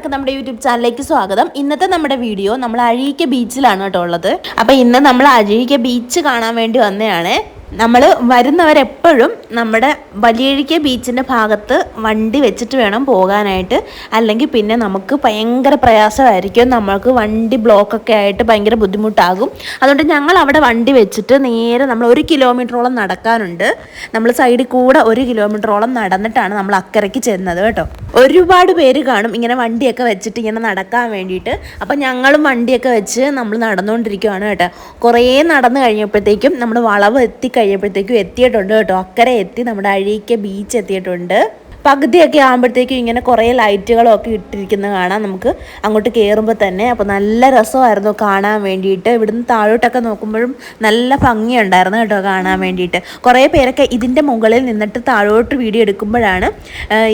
എല്ലാവർക്കും നമ്മുടെ യൂട്യൂബ് ചാനലിലേക്ക് സ്വാഗതം. ഇന്നത്തെ നമ്മുടെ വീഡിയോ നമ്മൾ അഴീക്ക ബീച്ചിലാണ് കേട്ടോ ഉള്ളത്. അപ്പം ഇന്ന് നമ്മൾ അഴീക്ക ബീച്ച് കാണാൻ വേണ്ടി വന്നതാണ്. നമ്മൾ വരുന്നവരെപ്പോഴും നമ്മുടെ വലിയഴിക്ക ബീച്ചിന്റെ ഭാഗത്ത് വണ്ടി വെച്ചിട്ട് വേണം പോകാനായിട്ട്. അല്ലെങ്കിൽ പിന്നെ നമുക്ക് ഭയങ്കര പ്രയാസമായിരിക്കും. നമ്മൾക്ക് വണ്ടി ബ്ലോക്കൊക്കെ ആയിട്ട് ഭയങ്കര ബുദ്ധിമുട്ടാകും. അതുകൊണ്ട് ഞങ്ങൾ അവിടെ വണ്ടി വെച്ചിട്ട് നേരെ നമ്മൾ ഒരു കിലോമീറ്ററോളം നടക്കാനുണ്ട്. നമ്മൾ സൈഡിൽ കൂടെ ഒരു കിലോമീറ്ററോളം നടന്നിട്ടാണ് നമ്മൾ അക്കരയ്ക്ക് ചെന്നത് കേട്ടോ. ഒരുപാട് പേര് കാണും ഇങ്ങനെ വണ്ടിയൊക്കെ വെച്ചിട്ട് ഇങ്ങനെ നടക്കാൻ വേണ്ടിയിട്ട്. അപ്പം ഞങ്ങളും വണ്ടിയൊക്കെ വെച്ച് നമ്മൾ നടന്നുകൊണ്ടിരിക്കുകയാണ് കേട്ടോ. കുറേ നടന്നു കഴിഞ്ഞപ്പോഴത്തേക്കും നമ്മൾ വളവ് എത്തിക്കഴിഞ്ഞപ്പോഴത്തേക്കും എത്തിയിട്ടുണ്ട് കേട്ടോ. അക്കരെ എത്തി നമ്മുടെ അഴീക്ക ബീച്ച് എത്തിയിട്ടുണ്ട്. പകുതിയൊക്കെ ആകുമ്പോഴത്തേക്കും ഇങ്ങനെ കുറേ ലൈറ്റുകളൊക്കെ ഇട്ടിരിക്കുന്നത് കാണാം നമുക്ക്. അങ്ങോട്ട് കയറുമ്പോൾ തന്നെ. അപ്പോൾ നല്ല രസമായിരുന്നു കാണാൻ വേണ്ടിയിട്ട്. ഇവിടുന്ന് താഴോട്ടൊക്കെ നോക്കുമ്പോഴും നല്ല ഭംഗിയുണ്ടായിരുന്നു കേട്ടോ കാണാൻ വേണ്ടിയിട്ട്. കുറേ പേരൊക്കെ ഇതിന്റെ മുകളിൽ നിന്നിട്ട് താഴോട്ട് വീഡിയോ എടുക്കുമ്പോഴാണ്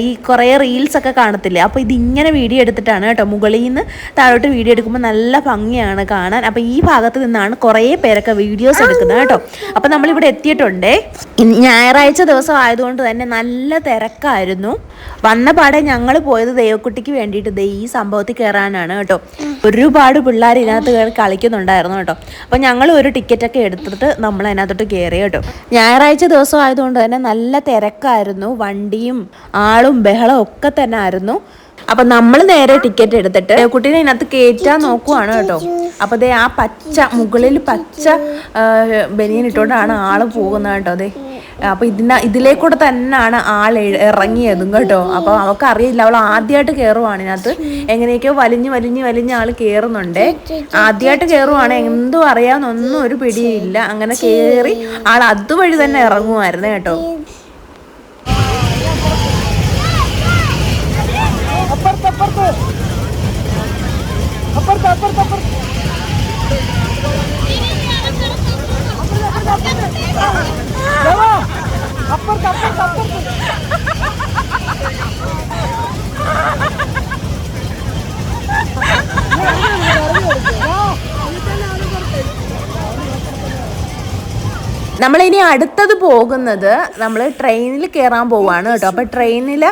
ഈ കുറേ റീൽസൊക്കെ കാണത്തില്ലേ? അപ്പോൾ ഇതിങ്ങനെ വീഡിയോ എടുത്തിട്ടാണ് കേട്ടോ മുകളിൽ നിന്ന് താഴോട്ട് വീഡിയോ എടുക്കുമ്പോൾ നല്ല ഭംഗിയാണ് കാണാൻ. അപ്പോൾ ഈ ഭാഗത്ത് നിന്നാണ് കുറേ പേരൊക്കെ വീഡിയോസ് എടുക്കുന്നത് കേട്ടോ. അപ്പോൾ നമ്മളിവിടെ എത്തിയിട്ടുണ്ടേ. ഞായറാഴ്ച ദിവസം ആയതുകൊണ്ട് തന്നെ നല്ല തിരക്കായിരുന്നു. വന്ന പാടെ ഞങ്ങൾ പോയത് ദേവക്കുട്ടിക്ക് വേണ്ടിയിട്ട്. ദേ ഈ സംഭവത്തിൽ കയറാനാണ് കേട്ടോ. ഒരുപാട് പിള്ളേർ ഇതിനകത്ത് കളിക്കുന്നുണ്ടായിരുന്നു കേട്ടോ. അപ്പോൾ ഞങ്ങൾ ഒരു ടിക്കറ്റൊക്കെ എടുത്തിട്ട് നമ്മൾ അതിനകത്തോട്ട് കയറി കേട്ടോ. ഞായറാഴ്ച ദിവസം ആയതുകൊണ്ട് തന്നെ നല്ല തിരക്കായിരുന്നു. വണ്ടിയും ആളും ബഹളവും ഒക്കെ തന്നെ ആയിരുന്നു. അപ്പൊ നമ്മൾ നേരെ ടിക്കറ്റ് എടുത്തിട്ട് കുട്ടീനെ ഇതിനകത്ത് കയറ്റാൻ നോക്കുവാണ് കേട്ടോ. അപ്പൊ ദേ ആ പച്ച മുകളിൽ പച്ച ബനിയൻ ഇട്ടോണ്ടാണ് ആൾ പോകുന്നത് കേട്ടോ അതെ അപ്പൊ ഇതിന ഇതിലേക്കൂടെ തന്നെയാണ് ആൾ ഇറങ്ങിയതും കേട്ടോ. അപ്പോൾ അവൾക്ക് അറിയില്ല അവൾ ആദ്യമായിട്ട് കയറുവാണ് ഇതിനകത്ത്. എങ്ങനെയൊക്കെയോ വലിഞ്ഞ് വലിഞ്ഞ് വലിഞ്ഞ് ആൾ കയറുന്നുണ്ട് ആദ്യമായിട്ട് കയറുവാണ് എന്തും അറിയാമെന്നൊന്നും ഒരു പിടിയില്ല അങ്ങനെ കയറി ആൾ അതുവഴി തന്നെ ഇറങ്ങുമായിരുന്നു കേട്ടോ. നമ്മളിനി അടുത്തത് പോകുന്നത് നമ്മൾ ട്രെയിനിൽ കയറാൻ പോവാണ് കേട്ടോ. അപ്പൊ ട്രെയിനിൽ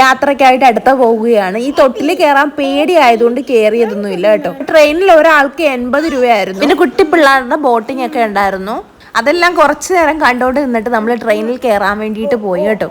യാത്രക്കായിട്ട് അടുത്ത പോവുകയാണ്. ഈ തൊട്ടിൽ കയറാൻ പേടിയായതുകൊണ്ട് കയറിയതൊന്നും ഇല്ല കേട്ടോ. ട്രെയിനിൽ ഒരാൾക്ക് എൺപത് രൂപയായിരുന്നു. പിന്നെ കുട്ടി പിള്ളേരുടെ ബോട്ടിംഗ് ഒക്കെ ഉണ്ടായിരുന്നു. അതെല്ലാം കുറച്ചു നേരം കണ്ടോണ്ട് നിന്നിട്ട് നമ്മൾ ട്രെയിനിൽ കയറാൻ വേണ്ടിയിട്ട് പോയി കേട്ടോ.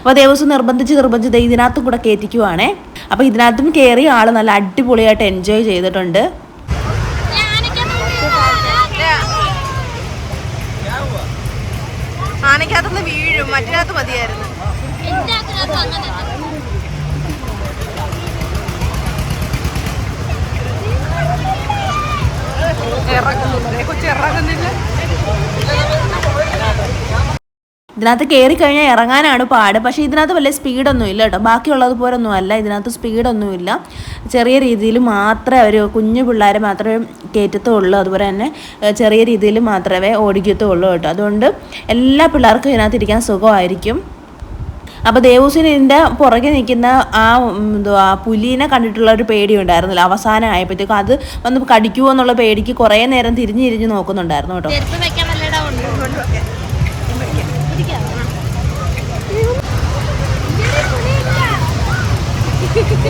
അപ്പോൾ ദേവസ്വം നിർബന്ധിച്ച് നിർബന്ധിച്ച് ഇതിനകത്തും കൂടെ കയറ്റിക്കുവാണേ അപ്പോൾ ഇതിനകത്തും കയറി ആൾ നല്ല അടിപൊളിയായിട്ട് എൻജോയ് ചെയ്തിട്ടുണ്ട്. ആനക്കകത്തുനിന്ന് വീഴും. മറ്റിനകത്ത് മതിയായിരുന്നു. ഇറങ്ങുന്നില്ല കൊച്ചു ഇറങ്ങുന്നില്ല. ഇതിനകത്ത് കയറി കഴിഞ്ഞാൽ ഇറങ്ങാനാണ് പാട്. പക്ഷേ ഇതിനകത്ത് വലിയ സ്പീഡൊന്നും ഇല്ല കേട്ടോ. ബാക്കിയുള്ളത് പോലൊന്നും അല്ല. ഇതിനകത്ത് സ്പീഡൊന്നും ഇല്ല. ചെറിയ രീതിയിൽ മാത്രമേ അവർ കുഞ്ഞു പിള്ളേരെ മാത്രമേ കയറ്റത്തുള്ളൂ. അതുപോലെ തന്നെ ചെറിയ രീതിയിൽ മാത്രമേ ഓടിക്കത്തുള്ളൂ കേട്ടോ. അതുകൊണ്ട് എല്ലാ പിള്ളേർക്കും ഇതിനകത്ത് ഇരിക്കാൻ സുഖമായിരിക്കും. അപ്പോൾ ദേവൂസിന് ഇതിന്റെ പുറകെ നിൽക്കുന്ന ആ എന്തുവാ പുലീനെ കണ്ടിട്ടുള്ള ഒരു പേടി ഉണ്ടായിരുന്നില്ല. അവസാനം ആയപ്പോഴത്തേക്കും അത് വന്ന് കടിക്കുമോ എന്നുള്ള പേടിക്ക് കുറേ നേരം തിരിഞ്ഞ് തിരിഞ്ഞ് നോക്കുന്നുണ്ടായിരുന്നു കേട്ടോ. Yeah.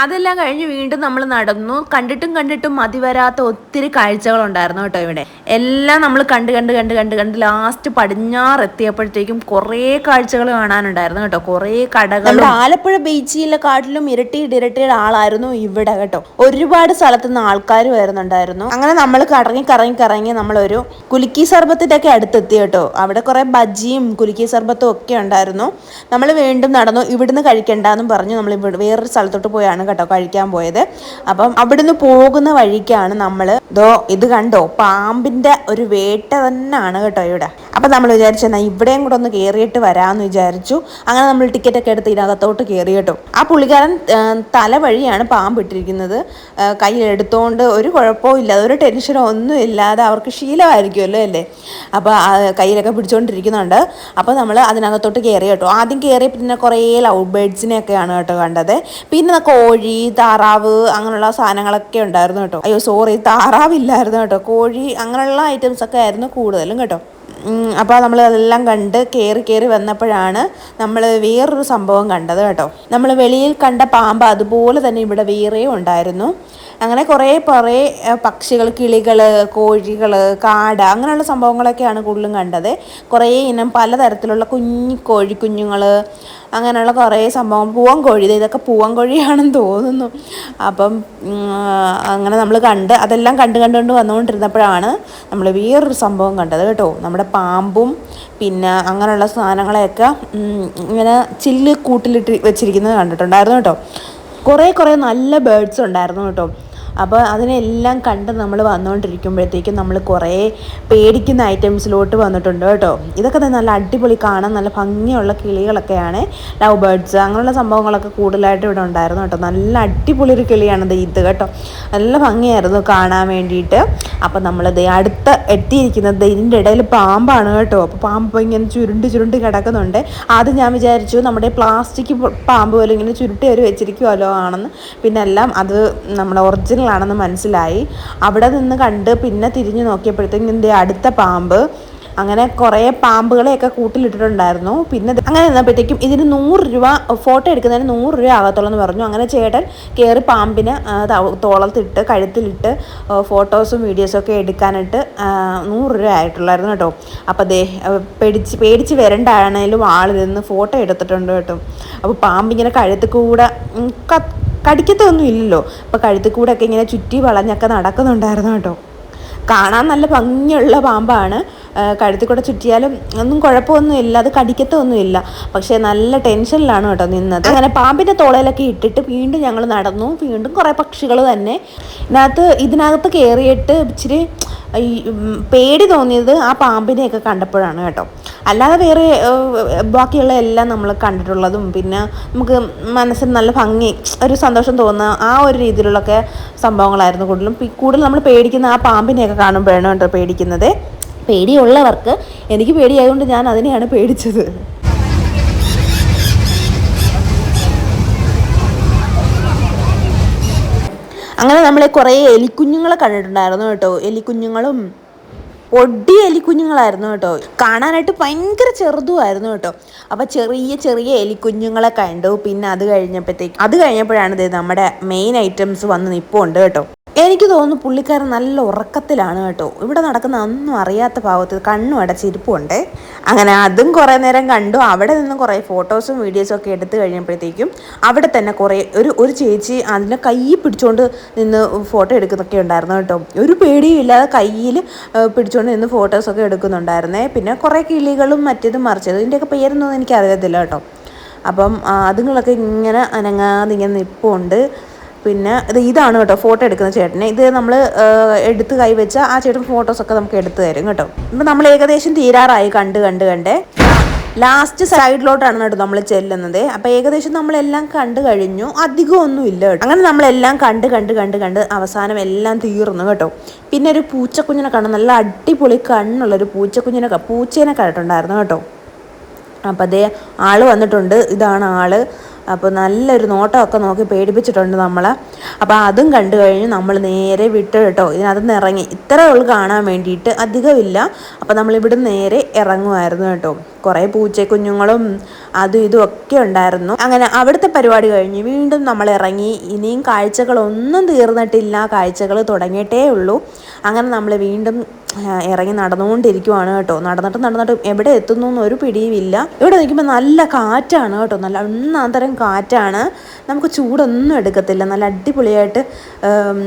അതെല്ലാം കഴിഞ്ഞ് വീണ്ടും നമ്മൾ നടന്നു. കണ്ടിട്ടും കണ്ടിട്ടും മതി വരാത്ത ഒത്തിരി കാഴ്ചകളുണ്ടായിരുന്നു കേട്ടോ ഇവിടെ. എല്ലാം നമ്മൾ കണ്ട് കണ്ട് കണ്ട് കണ്ട് കണ്ട് ലാസ്റ്റ് പടിഞ്ഞാറെത്തിയപ്പോഴത്തേക്കും കുറേ കാഴ്ചകൾ കാണാനുണ്ടായിരുന്നു കേട്ടോ. കുറേ കടകൾ ആലപ്പുഴ ബീച്ചിലെ കാട്ടിലും ഇരട്ടിയുടെ ഇരട്ടിയുടെ ആളായിരുന്നു ഇവിടെ കേട്ടോ. ഒരുപാട് സ്ഥലത്ത് നിന്ന് ആൾക്കാർ വരുന്നുണ്ടായിരുന്നു. അങ്ങനെ നമ്മൾ കറങ്ങി കറങ്ങി കറങ്ങി നമ്മളൊരു കുലുക്കി സർബത്തിന്റെ ഒക്കെ അടുത്തെത്തി കേട്ടോ. അവിടെ കുറേ ബജ്ജിയും കുലുക്കി സർബത്തും ഒക്കെ ഉണ്ടായിരുന്നു. നമ്മൾ വീണ്ടും നടന്നു. ഇവിടുന്ന് കഴിക്കണ്ടെന്നും പറഞ്ഞു. നമ്മൾ വേറൊരു സ്ഥലത്തോട്ട് പോയാണ് കേട്ടോ കഴിക്കാൻ പോയത്. അപ്പം അവിടുന്ന് പോകുന്ന വഴിക്കാണ് നമ്മൾ ദോ ഇത് കണ്ടോ പാമ്പിന്റെ ഒരു വേട്ട തന്നെയാണ് കേട്ടോ ഇവിടെ. അപ്പം നമ്മൾ വിചാരിച്ചു എന്നാൽ ഇവിടെയും കൂടെ ഒന്ന് കയറിയിട്ട് വരാമെന്ന് വിചാരിച്ചു. അങ്ങനെ നമ്മൾ ടിക്കറ്റ് ഒക്കെ എടുത്ത് ഇതിനകത്തോട്ട് കയറി കേട്ടോ. ആ പുള്ളിക്കാരൻ തല വഴിയാണ് പാമ്പ് ഇട്ടിരിക്കുന്നത്. കയ്യിലെടുത്തോണ്ട് ഒരു കുഴപ്പവും ഇല്ലാതെ ഒരു ടെൻഷനോ ഒന്നും ഇല്ലാതെ അവർക്ക് ശീലമായിരിക്കുമല്ലോ അല്ലേ? അപ്പോൾ കയ്യിലൊക്കെ പിടിച്ചുകൊണ്ടിരിക്കുന്നുണ്ട് അപ്പോൾ നമ്മൾ അതിനകത്തോട്ട് കയറി കേട്ടോ. ആദ്യം കയറി പിന്നെ കുറേ ലവ് ബേഡ്സിനെയൊക്കെയാണ് കേട്ടോ കണ്ടത്. പിന്നെ കോഴി താറാവ് അങ്ങനെയുള്ള സാധനങ്ങളൊക്കെ ഉണ്ടായിരുന്നു കേട്ടോ. അയ്യോ സോറി താറാവില്ലായിരുന്നു കേട്ടോ. കോഴി അങ്ങനെയുള്ള ഐറ്റംസ് ഒക്കെ ആയിരുന്നു കൂടുതലും കേട്ടോ. അപ്പോൾ നമ്മൾ അതെല്ലാം കണ്ട് കയറി കയറി വന്നപ്പോഴാണ് നമ്മൾ വേറൊരു സംഭവം കണ്ടത് കേട്ടോ. നമ്മൾ വെളിയിൽ കണ്ട പാമ്പ് അതുപോലെ തന്നെ ഇവിടെ വേറെ ഉണ്ടായിരുന്നു. അങ്ങനെ കുറേ കുറേ പക്ഷികൾ കിളികൾ കോഴികൾ കാട അങ്ങനെയുള്ള സംഭവങ്ങളൊക്കെയാണ് കൂടുതലും കണ്ടത്. കുറേ ഇനം പലതരത്തിലുള്ള കുഞ്ഞി കോഴിക്കുഞ്ഞുങ്ങൾ അങ്ങനെയുള്ള കുറേ സംഭവം. പൂവൻ കോഴി ഇതൊക്കെ പൂവൻ കോഴിയാണെന്ന് തോന്നുന്നു. അപ്പം അങ്ങനെ നമ്മൾ കണ്ട് അതെല്ലാം കണ്ട് കണ്ടുകൊണ്ട് വന്നുകൊണ്ടിരുന്നപ്പോഴാണ് നമ്മൾ വേറൊരു സംഭവം കണ്ടത് കേട്ടോ. നമ്മുടെ പാമ്പും പിന്നെ അങ്ങനെയുള്ള സാധനങ്ങളെയൊക്കെ ഇങ്ങനെ ചില്ല് കൂട്ടിലിട്ട് വെച്ചിരിക്കുന്നത് കണ്ടിട്ടുണ്ടായിരുന്നു കേട്ടോ. കുറേ കുറേ നല്ല ബേഡ്സ് ഉണ്ടായിരുന്നു കേട്ടോ. അപ്പോൾ അതിനെല്ലാം കണ്ട് നമ്മൾ വന്നുകൊണ്ടിരിക്കുമ്പോഴത്തേക്കും നമ്മൾ കുറേ പേടിക്കുന്ന ഐറ്റംസിലോട്ട് വന്നിട്ടുണ്ട് കേട്ടോ. ഇതൊക്കെ തന്നെ നല്ല അടിപൊളി കാണാൻ നല്ല ഭംഗിയുള്ള കിളികളൊക്കെയാണ്. ലവ് ബേർഡ്സ് അങ്ങനെയുള്ള സംഭവങ്ങളൊക്കെ കൂടുതലായിട്ട് ഇവിടെ ഉണ്ടായിരുന്നു കേട്ടോ. നല്ല അടിപൊളി ഒരു കിളിയാണ് ഇത് കേട്ടോ. നല്ല ഭംഗിയായിരുന്നു കാണാൻ വേണ്ടിയിട്ട്. അപ്പോൾ നമ്മളിത് അടുത്ത് എത്തിയിരിക്കുന്നത് ഇതിന്റെ ഇടയിൽ പാമ്പാണ് കേട്ടോ. അപ്പോൾ പാമ്പ് ഇങ്ങനെ ചുരുണ്ട് ചുരുണ്ട് കിടക്കുന്നുണ്ട്. ആദ്യം ഞാൻ വിചാരിച്ചു നമ്മുടെ പ്ലാസ്റ്റിക് പാമ്പ് പോലെ ഇങ്ങനെ ചുരുട്ടി അവർ വെച്ചിരിക്കുമല്ലോ ആണെന്ന്. പിന്നെല്ലാം അത് നമ്മുടെ ഒറിജിനൽ ആണെന്ന് മനസ്സിലായി. അവിടെ നിന്ന് കണ്ട് പിന്നെ തിരിഞ്ഞു നോക്കിയപ്പോഴത്തേക്കും എന്റെ അടുത്ത പാമ്പ് അങ്ങനെ കുറേ പാമ്പുകളെയൊക്കെ കൂട്ടിലിട്ടിട്ടുണ്ടായിരുന്നു. പിന്നെ അങ്ങനെ നിന്നപ്പോഴത്തേക്കും ഇതിന് നൂറ് രൂപ ഫോട്ടോ എടുക്കുന്നതിന് നൂറ് രൂപ ആകത്തുള്ളൂ എന്ന് പറഞ്ഞു. അങ്ങനെ ചേട്ടൻ കയറി പാമ്പിനെ തോളത്തിട്ട് കഴുത്തിലിട്ട് ഫോട്ടോസും വീഡിയോസും ഒക്കെ എടുക്കാനായിട്ട് നൂറ് രൂപ ആയിട്ടുള്ളായിരുന്നു കേട്ടോ. അപ്പോൾ ദേ പേടിച്ച് പേടിച്ച് വരണ്ടാണേലും ആളിരുന്ന് ഫോട്ടോ എടുത്തിട്ടുണ്ട് കേട്ടോ. അപ്പോൾ പാമ്പിങ്ങനെ കഴുത്തിൽ കൂടെ കടിക്കത്തൊന്നും ഇല്ലല്ലോ. അപ്പോൾ കഴുത്തിൽ കൂടെ ഒക്കെ ഇങ്ങനെ ചുറ്റി വളഞ്ഞൊക്കെ നടക്കുന്നുണ്ടായിരുന്നു കേട്ടോ. കാണാൻ നല്ല ഭംഗിയുള്ള പാമ്പാണ്. കഴുത്തിൽ കൂടെ ചുറ്റിയാലും ഒന്നും കുഴപ്പമൊന്നുമില്ല അത് കടിക്കത്തൊന്നുമില്ല. പക്ഷേ നല്ല ടെൻഷനിലാണ് കേട്ടോ നിന്നത്. അങ്ങനെ പാമ്പിന്റെ തോളയിലൊക്കെ ഇട്ടിട്ട് വീണ്ടും ഞങ്ങൾ നടന്നു. വീണ്ടും കുറേ പക്ഷികൾ തന്നെ. ഇതിനകത്ത് ഇതിനകത്ത് കയറിയിട്ട് ഇച്ചിരി ഈ പേടി തോന്നിയത് ആ പാമ്പിനെയൊക്കെ കണ്ടപ്പോഴാണ് കേട്ടോ. അല്ലാതെ വേറെ ബാക്കിയുള്ള എല്ലാം നമ്മൾ കണ്ടിട്ടുള്ളതും പിന്നെ നമുക്ക് മനസ്സിന് നല്ല ഭംഗി ഒരു സന്തോഷം തോന്നുന്ന ആ ഒരു രീതിയിലുള്ളൊക്കെ സംഭവങ്ങളായിരുന്നു കൂടുതലും. കൂടുതൽ നമ്മൾ പേടിക്കുന്ന ആ പാമ്പിനെയൊക്കെ കാണുമ്പോഴാണ് കേട്ടോ പേടിക്കുന്നത്. പേടിയുള്ളവർക്ക് എനിക്ക് പേടിയായതുകൊണ്ട് ഞാൻ അതിനെയാണ് പേടിച്ചത്. അങ്ങനെ നമ്മൾ കുറേ എലിക്കുഞ്ഞുങ്ങളെ കണ്ടിട്ടുണ്ടായിരുന്നു കേട്ടോ. എലിക്കുഞ്ഞുങ്ങളും പൊടി എലിക്കുഞ്ഞുങ്ങളായിരുന്നു കേട്ടോ. കാണാനായിട്ട് ഭയങ്കര ചെറുതുമായിരുന്നു കേട്ടോ. അപ്പോൾ ചെറിയ ചെറിയ എലിക്കുഞ്ഞുങ്ങളെ കണ്ടു. പിന്നെ അത് കഴിഞ്ഞപ്പോഴത്തേക്ക് അത് കഴിഞ്ഞപ്പോഴാണ് ഇത് നമ്മുടെ മെയിൻ ഐറ്റംസ് വന്ന് നിൽപ്പുണ്ട് കേട്ടോ. എനിക്ക് തോന്നുന്നു പുള്ളിക്കാരൻ നല്ല ഉറക്കത്തിലാണ് കേട്ടോ. ഇവിടെ നടക്കുന്ന ഒന്നും അറിയാത്ത ഭാഗത്ത് കണ്ണും അടച്ചിരിപ്പുണ്ട്. അങ്ങനെ അതും കുറേ നേരം കണ്ടു. അവിടെ നിന്ന് കുറേ ഫോട്ടോസും വീഡിയോസും ഒക്കെ എടുത്തു കഴിഞ്ഞപ്പോഴത്തേക്കും അവിടെ തന്നെ കുറേ ഒരു ഒരു ചേച്ചി അതിന്റെ കൈ പിടിച്ചുകൊണ്ട് നിന്ന് ഫോട്ടോ എടുക്കുന്നൊക്കെ ഉണ്ടായിരുന്നു കേട്ടോ. ഒരു പേടിയും ഇല്ലാതെ കയ്യിൽ പിടിച്ചുകൊണ്ട് നിന്ന് ഫോട്ടോസൊക്കെ എടുക്കുന്നുണ്ടായിരുന്നേ. പിന്നെ കുറേ കിളികളും മറ്റേതും മറിച്ചതും ഇതിന്റെയൊക്കെ പേരൊന്നും എനിക്ക് അറിയത്തില്ല കേട്ടോ. അപ്പം അതുങ്ങളൊക്കെ ഇങ്ങനെ അനങ്ങാതെ ഇങ്ങനെ നിൽപ്പുണ്ട് പിന്നെ ഇത് ഇതാണ് കേട്ടോ ഫോട്ടോ എടുക്കുന്ന ചേട്ടനെ. ഇത് നമ്മൾ എടുത്ത് കൈവച്ച ആ ചേട്ടൻ ഫോട്ടോസൊക്കെ നമുക്ക് എടുത്തു തരും കേട്ടോ. ഇപ്പം നമ്മൾ ഏകദേശം തീരാറായി കണ്ട് കണ്ട് കണ്ടേ. ലാസ്റ്റ് സൈഡിലോട്ടാണ് കേട്ടോ നമ്മൾ ചെല്ലുന്നത്. അപ്പം ഏകദേശം നമ്മളെല്ലാം കണ്ടു കഴിഞ്ഞു. അധികം ഒന്നും ഇല്ല കേട്ടോ. അങ്ങനെ നമ്മളെല്ലാം കണ്ട് കണ്ട് കണ്ട് കണ്ട് അവസാനം എല്ലാം തീർന്നു കേട്ടോ. പിന്നെ ഒരു പൂച്ചക്കുഞ്ഞിനെ കണ്ടു നല്ല അടിപൊളി കണ്ണുള്ളൊരു പൂച്ചക്കുഞ്ഞിനെ പൂച്ചേനെ കണ്ടിട്ടുണ്ടായിരുന്നു കേട്ടോ. അപ്പം അതേ ആൾ വന്നിട്ടുണ്ട്. ഇതാണ് ആൾ. അപ്പോൾ നല്ലൊരു നോട്ടമൊക്കെ നോക്കി പേടിപ്പിച്ചിട്ടുണ്ട് നമ്മളെ. അപ്പോൾ അതും കണ്ടു കഴിഞ്ഞ് നമ്മൾ നേരെ വിട്ട് കേട്ടോ. ഇതിനകത്ത് ഇറങ്ങി. ഇത്രയേ ഉള്ളൂ കാണാൻ വേണ്ടിയിട്ട്. അധികമില്ല. അപ്പോൾ നമ്മളിവിടെ നേരെ ഇറങ്ങുമായിരുന്നു കേട്ടോ. കുറേ പൂച്ചക്കുഞ്ഞുങ്ങളും അതും ഇതും ഒക്കെ ഉണ്ടായിരുന്നു. അങ്ങനെ അവിടുത്തെ പരിപാടി കഴിഞ്ഞ് വീണ്ടും നമ്മൾ ഇറങ്ങി. ഇനിയും കാഴ്ചകളൊന്നും തീർന്നിട്ടില്ല. കാഴ്ചകൾ തുടങ്ങിയിട്ടേ ഉള്ളൂ. അങ്ങനെ നമ്മൾ വീണ്ടും ഇറങ്ങി നടന്നുകൊണ്ടിരിക്കുവാണ് കേട്ടോ. നടന്നിട്ട് നടന്നിട്ട് എവിടെ എത്തുന്നു ഒരു പിടിയുമില്ല. ഇവിടെ നിൽക്കുമ്പോൾ നല്ല കാറ്റാണ് കേട്ടോ. നല്ല ഒന്നാന്തരം കാറ്റാണ്. നമുക്ക് ചൂടൊന്നും എടുക്കത്തില്ല. നല്ല അടിപൊളിയായിട്ട്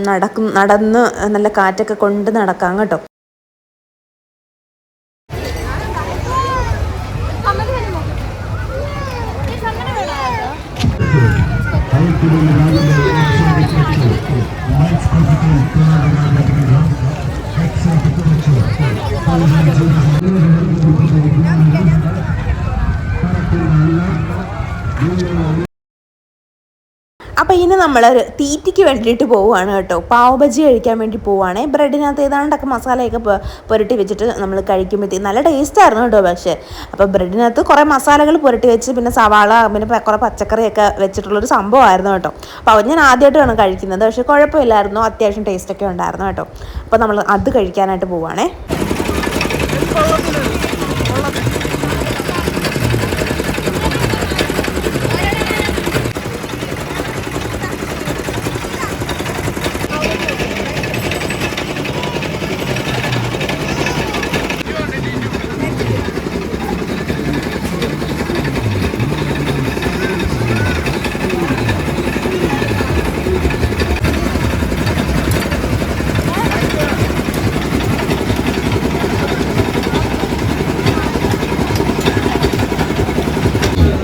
നടക്കും നടന്ന് നല്ല കാറ്റൊക്കെ കൊണ്ട് നടക്കാം കേട്ടോ. അപ്പോൾ ഇനി നമ്മൾ തീറ്റിക്ക് വേണ്ടിയിട്ട് പോവുകയാണ് കേട്ടോ. പാവ് ബജി കഴിക്കാൻ വേണ്ടി പോവുകയാണ്. ബ്രെഡിനകത്ത് ഏതാണ്ടൊക്കെ മസാലയൊക്കെ പുരട്ടി വെച്ചിട്ട് നമ്മൾ കഴിക്കുമ്പോഴത്തേക്ക് നല്ല ടേസ്റ്റ് ആയിരുന്നു കേട്ടോ പക്ഷേ. അപ്പോൾ ബ്രെഡിനകത്ത് കുറേ മസാലകൾ പുരട്ടി വെച്ച് പിന്നെ സവാള പിന്നെ കുറേ പച്ചക്കറിയൊക്കെ വെച്ചിട്ടുള്ളൊരു സംഭവമായിരുന്നു കേട്ടോ. അപ്പോൾ അത് ഞാൻ ആദ്യമായിട്ടാണ് കഴിക്കുന്നത്. പക്ഷേ കുഴപ്പമില്ലായിരുന്നു. അത്യാവശ്യം ടേസ്റ്റൊക്കെ ഉണ്ടായിരുന്നു കേട്ടോ. അപ്പോൾ നമ്മൾ അത് കഴിക്കാനായിട്ട് പോവുകയാണേ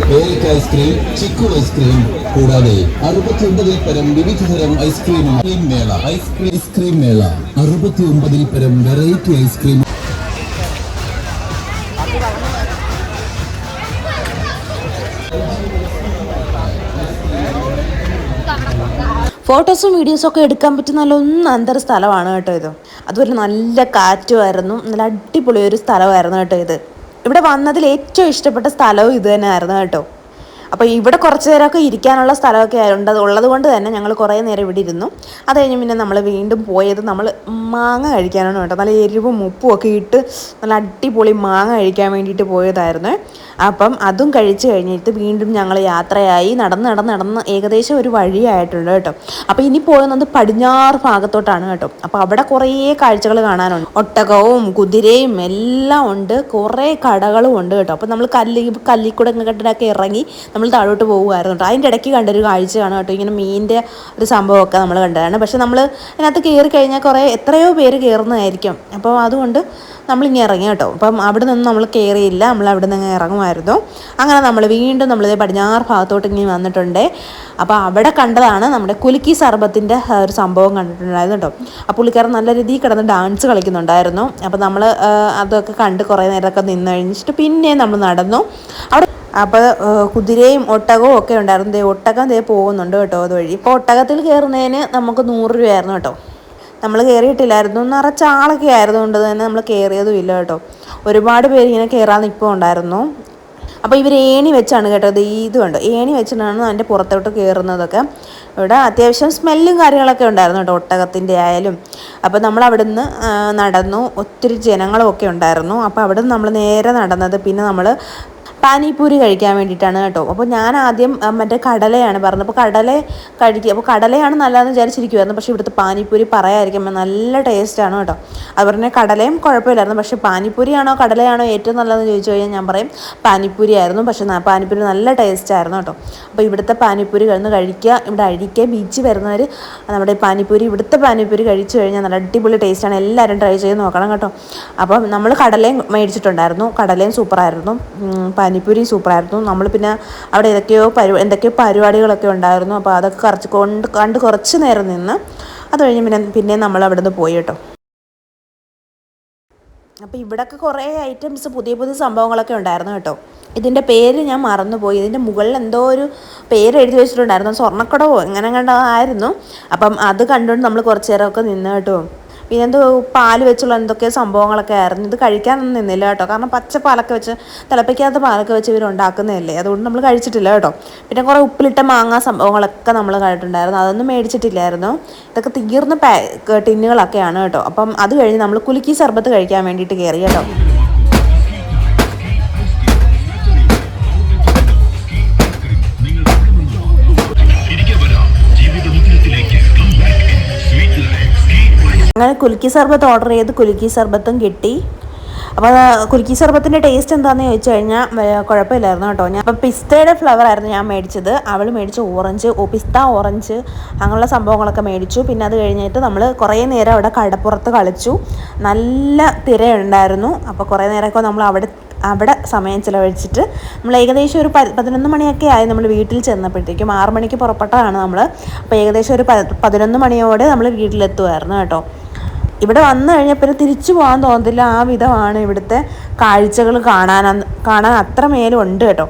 പേരിക്ക ഐസ്ക്രീം ചിക്കു ഐസ്ക്രീം. കൂടാതെ അറുപത്തിയൊമ്പതിൽ പരം വിവിധതരം ഐസ്ക്രീം ഐസ്ക്രീം മേള ഐസ്ക്രീം ഐസ്ക്രീം മേള. അറുപത്തിയൊമ്പതിൽ പരം വെറൈറ്റി ഐസ്ക്രീം. ഫോട്ടോസും വീഡിയോസും ഒക്കെ എടുക്കാൻ പറ്റുന്ന നല്ല ഒന്നന്തര സ്ഥലമാണ് കേട്ടോ ഇത്. അതുപോലെ നല്ല കാറ്റുമായിരുന്നു. നല്ല അടിപൊളി ഒരു സ്ഥലമായിരുന്നു കേട്ടോ ഇത്. ഇവിടെ വന്നതിൽ ഏറ്റവും ഇഷ്ടപ്പെട്ട സ്ഥലവും ഇത് തന്നെയായിരുന്നു കേട്ടോ. അപ്പോൾ ഇവിടെ കുറച്ച് നേരമൊക്കെ ഇരിക്കാനുള്ള സ്ഥലമൊക്കെ ഉണ്ട്. ഉള്ളത് കൊണ്ട് തന്നെ ഞങ്ങൾ കുറേ നേരം ഇവിടെ ഇരുന്നു. അത് കഴിഞ്ഞ് പിന്നെ നമ്മൾ വീണ്ടും പോയത് നമ്മൾ മാങ്ങ കഴിക്കാനാണ് കേട്ടോ. നല്ല എരിവും ഉപ്പും ഒക്കെ ഇട്ട് നല്ല അടിപൊളി മാങ്ങ കഴിക്കാൻ വേണ്ടിയിട്ട് പോയതായിരുന്നു. അപ്പം അതും കഴിച്ച് കഴിഞ്ഞിട്ട് വീണ്ടും ഞങ്ങൾ യാത്രയായി. നടന്ന് നടന്ന് നടന്ന് ഏകദേശം ഒരു വഴിയായിട്ടുണ്ട് കേട്ടോ. അപ്പോൾ ഇനി പോകുന്നത് പടിഞ്ഞാറ് ഭാഗത്തോട്ടാണ് കേട്ടോ. അപ്പോൾ അവിടെ കുറേ കാഴ്ചകൾ കാണാനുണ്ട്. ഒട്ടകവും കുതിരയും എല്ലാം ഉണ്ട്. കുറേ കടകളും ഉണ്ട് കേട്ടോ. അപ്പോൾ നമ്മൾ കല്ലി കല്ലിക്കുടങ്ങ കെട്ടിടൊക്കെ ഇറങ്ങി നമ്മൾ താഴോട്ട് പോകുമായിരുന്നു കേട്ടോ. അതിന്റെ ഇടയ്ക്ക് കണ്ടൊരു കാഴ്ചയാണ് കേട്ടോ. ഇങ്ങനെ മീനിന്റെ ഒരു സംഭവമൊക്കെ നമ്മൾ കണ്ടതാണ്. പക്ഷേ നമ്മൾ അതിനകത്ത് കയറി കഴിഞ്ഞാൽ കുറേ എത്രയോ പേര് കയറുന്നതായിരിക്കും. അപ്പോൾ അതുകൊണ്ട് നമ്മൾ നമ്മളിങ്ങനെ ഇറങ്ങി കേട്ടോ. അപ്പം അവിടെ നിന്ന് നമ്മൾ കയറിയില്ല. നമ്മൾ അവിടെ നിന്ന് ഇറങ്ങുമായിരുന്നു. അങ്ങനെ നമ്മൾ വീണ്ടും നമ്മൾ പടിഞ്ഞാറ് ഭാഗത്തോട്ട് ഇങ്ങനെ വന്നിട്ടുണ്ട്. അപ്പോൾ അവിടെ കണ്ടതാണ് നമ്മുടെ കുലുക്കി സർബത്തിന്റെ ഒരു സംഭവം കണ്ടിട്ടുണ്ടായിരുന്നു കേട്ടോ. ആ പുള്ളിക്കാരൻ നല്ല രീതിയിൽ കിടന്ന് ഡാൻസ് കളിക്കുന്നുണ്ടായിരുന്നു. അപ്പോൾ നമ്മൾ അതൊക്കെ കണ്ട് കുറേ നേരമൊക്കെ നിന്ന് കഴിഞ്ഞിട്ട് പിന്നെ നമ്മൾ നടന്നു. അവിടെ അപ്പോൾ കുതിരയും ഒട്ടകവും ഒക്കെ ഉണ്ടായിരുന്നു. ദേ ഒട്ടകം ദേ പോകുന്നുണ്ട് കേട്ടോ അതുവഴി. ഇപ്പോൾ ഒട്ടകത്തിൽ കയറുന്നതിന് നമുക്ക് നൂറ് രൂപയായിരുന്നു കേട്ടോ. നമ്മൾ കയറിയിട്ടില്ലായിരുന്നു. നിറച്ച ആളൊക്കെ ആയതുകൊണ്ട് തന്നെ നമ്മൾ കയറിയതും ഇല്ല കേട്ടോ. ഒരുപാട് പേര് ഇങ്ങനെ കയറാൻ നിൽപ്പം ഉണ്ടായിരുന്നു. അപ്പോൾ ഇവർ ഏണി വെച്ചാണ് കേട്ടോ ഇത് ഇത് കണ്ടോ? ഏണി വെച്ചിട്ടാണ് അതിന്റെ പുറത്തോട്ട് കയറുന്നതൊക്കെ. ഇവിടെ അത്യാവശ്യം സ്മെല്ലും കാര്യങ്ങളൊക്കെ ഉണ്ടായിരുന്നു കേട്ടോ ഒട്ടകത്തിന്റെ ആയാലും. അപ്പോൾ നമ്മൾ അവിടുന്ന് നടന്നു. ഒത്തിരി ജനങ്ങളും ഒക്കെ ഉണ്ടായിരുന്നു. അപ്പോൾ അവിടെ നമ്മൾ നേരെ നടന്നത്. പിന്നെ നമ്മൾ പാനിപൂരി കഴിക്കാൻ വേണ്ടിയിട്ടാണ് കേട്ടോ. അപ്പോൾ ഞാൻ ആദ്യം മറ്റേ കടലയാണ് പറഞ്ഞത്. അപ്പോൾ കടല കഴിക്കുക അപ്പോൾ കടലയാണ് നല്ലതെന്ന് വിചാരിച്ചിരിക്കുമായിരുന്നു പക്ഷേ ഇവിടുത്തെ പാനിപ്പൂരി പറയായിരിക്കുമ്പോൾ നല്ല ടേസ്റ്റാണ് കേട്ടോ. അതുപോലെ കടലയും കുഴപ്പമില്ലായിരുന്നു. പക്ഷേ പാനിപ്പൂരിയാണോ കടലയാണോ ഏറ്റവും നല്ലതെന്ന് ചോദിച്ചു കഴിഞ്ഞാൽ ഞാൻ പറയും പാനിപ്പൂരി ആയിരുന്നു പക്ഷേ പാനിപ്പൂരി നല്ല ടേസ്റ്റായിരുന്നു കേട്ടോ. അപ്പോൾ ഇവിടുത്തെ പാനിപ്പൂരി കഴിഞ്ഞ് കഴിക്കുക. ഇവിടെ അഴിക്കുക ബീച്ച് വരുന്നവർ നമ്മുടെ പാനിപ്പൂരി ഇവിടുത്തെ പാനിപ്പൂരി കഴിച്ചു കഴിഞ്ഞാൽ നല്ല അടിപൊളി ടേസ്റ്റാണ്. എല്ലാവരും ട്രൈ ചെയ്ത് നോക്കണം കേട്ടോ. അപ്പം നമ്മൾ കടലയും മേടിച്ചിട്ടുണ്ടായിരുന്നു. കടലയും സൂപ്പറായിരുന്നു. പാനിപ്പൂരി സൂപ്പറായിരുന്നു. നമ്മൾ പിന്നെ അവിടെ ഏതൊക്കെയോ പരി എന്തൊക്കെയോ പരിപാടികളൊക്കെ ഉണ്ടായിരുന്നു. അപ്പോൾ അതൊക്കെ കുറച്ച് കൊണ്ട് കണ്ട് കുറച്ച് നേരം നിന്ന് അത് കഴിഞ്ഞ് പിന്നെ പിന്നെ നമ്മൾ അവിടെ നിന്ന് പോയി കേട്ടോ. അപ്പോൾ ഇവിടെയൊക്കെ കുറേ ഐറ്റംസ് പുതിയ പുതിയ സംഭവങ്ങളൊക്കെ ഉണ്ടായിരുന്നു കേട്ടോ. ഇതിന്റെ പേര് ഞാൻ മറന്നുപോയി. ഇതിന്റെ മുകളിൽ എന്തോ ഒരു പേര് എഴുതി വെച്ചിട്ടുണ്ടായിരുന്നു. സ്വർണക്കടവോ എങ്ങനെ കണ്ടോ ആയിരുന്നു. അപ്പം അത് കണ്ടുകൊണ്ട് നമ്മൾ കുറച്ച് നേരമൊക്കെ നിന്ന് കേട്ടോ. പിന്നെ എന്തോ പാൽ വെച്ചുള്ള എന്തൊക്കെയോ സംഭവങ്ങളൊക്കെ ആയിരുന്നു. ഇത് കഴിക്കാനൊന്നും നിന്നില്ല കേട്ടോ. കാരണം പച്ച പാലൊക്കെ വെച്ച് തിളപ്പിക്കാത്ത പാലൊക്കെ വെച്ച് ഇവർ ഉണ്ടാക്കുന്നതല്ലേ? അതുകൊണ്ട് നമ്മൾ കഴിച്ചിട്ടില്ല കേട്ടോ. പിന്നെ കുറേ ഉപ്പിലിട്ട മാങ്ങ സംഭവങ്ങളൊക്കെ നമ്മൾ കണ്ടിട്ടുണ്ടായിരുന്നു. അതൊന്നും മേടിച്ചിട്ടില്ലായിരുന്നു. ഇതൊക്കെ തീർന്ന പാ ടിന്നുകളൊക്കെയാണ് കേട്ടോ. അപ്പം അത് കഴിഞ്ഞ് നമ്മൾ കുലുക്കി സർബത്ത് കഴിക്കാൻ വേണ്ടിയിട്ട് കയറി കേട്ടോ. അങ്ങനെ കുലുക്കി സർബത്ത് ഓർഡർ ചെയ്ത് കുലുക്കി സർബത്തും കിട്ടി. അപ്പോൾ കുലുക്കി സർബത്തിന്റെ ടേസ്റ്റ് എന്താണെന്ന് ചോദിച്ചു കഴിഞ്ഞാൽ കുഴപ്പമില്ലായിരുന്നു കേട്ടോ. ഞാൻ അപ്പോൾ പിസ്തയുടെ ഫ്ലവർ ആയിരുന്നു ഞാൻ മേടിച്ചത്. അവൾ മേടിച്ച ഓറഞ്ച് ഓ പിസ്ത ഓറഞ്ച് അങ്ങനെയുള്ള സംഭവങ്ങളൊക്കെ മേടിച്ചു. പിന്നെ അത് കഴിഞ്ഞിട്ട് നമ്മൾ കുറേ നേരം അവിടെ കടപ്പുറത്ത് കളിച്ചു. നല്ല തിരയുണ്ടായിരുന്നു. അപ്പോൾ കുറേ നേരമൊക്കെ നമ്മൾ അവിടെ അവിടെ സമയം ചിലവഴിച്ചിട്ട് നമ്മൾ ഏകദേശം ഒരു പതിനൊന്ന് മണിയൊക്കെ ആയി നമ്മൾ വീട്ടിൽ ചെന്നപ്പോഴത്തേക്കും. ആറ് മണിക്ക് പുറപ്പെട്ടതാണ് നമ്മൾ അപ്പോൾ ഏകദേശം ഒരു പതിനൊന്ന് മണിയോടെ നമ്മൾ വീട്ടിലെത്തുമായിരുന്നു കേട്ടോ. ഇവിടെ വന്നു കഴിഞ്ഞാൽ പിന്നെ തിരിച്ചു പോകാൻ തോന്നത്തില്ല. ആ വിധമാണ് ഇവിടുത്തെ കാഴ്ചകൾ കാണാൻ കാണാൻ അത്രമേലും ഉണ്ട് കേട്ടോ.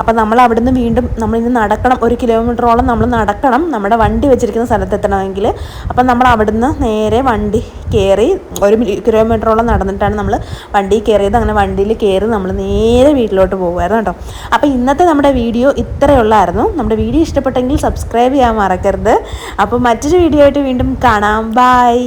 അപ്പം നമ്മൾ അവിടുന്ന് വീണ്ടും നമ്മൾ ഇന്ന് നടക്കണം. ഒരു കിലോമീറ്ററോളം നമ്മൾ നടക്കണം. നമ്മുടെ വണ്ടി വെച്ചിരിക്കുന്ന സ്ഥലത്ത് എത്തണമെങ്കിൽ. അപ്പം നമ്മൾ അവിടുന്ന് നേരെ വണ്ടി കയറി ഒരു കിലോമീറ്ററോളം നടന്നിട്ടാണ് നമ്മൾ വണ്ടി കയറിയത്. അങ്ങനെ വണ്ടിയിൽ കയറി നമ്മൾ നേരെ വീട്ടിലോട്ട് പോകുമായിരുന്നു കേട്ടോ. അപ്പോൾ ഇന്നത്തെ നമ്മുടെ വീഡിയോ ഇത്രയുള്ളായിരുന്നു നമ്മുടെ വീഡിയോ ഇഷ്ടപ്പെട്ടെങ്കിൽ സബ്സ്ക്രൈബ് ചെയ്യാൻ മറക്കരുത്. അപ്പോൾ മറ്റൊരു വീഡിയോ ആയിട്ട് വീണ്ടും കാണാം. ബൈ.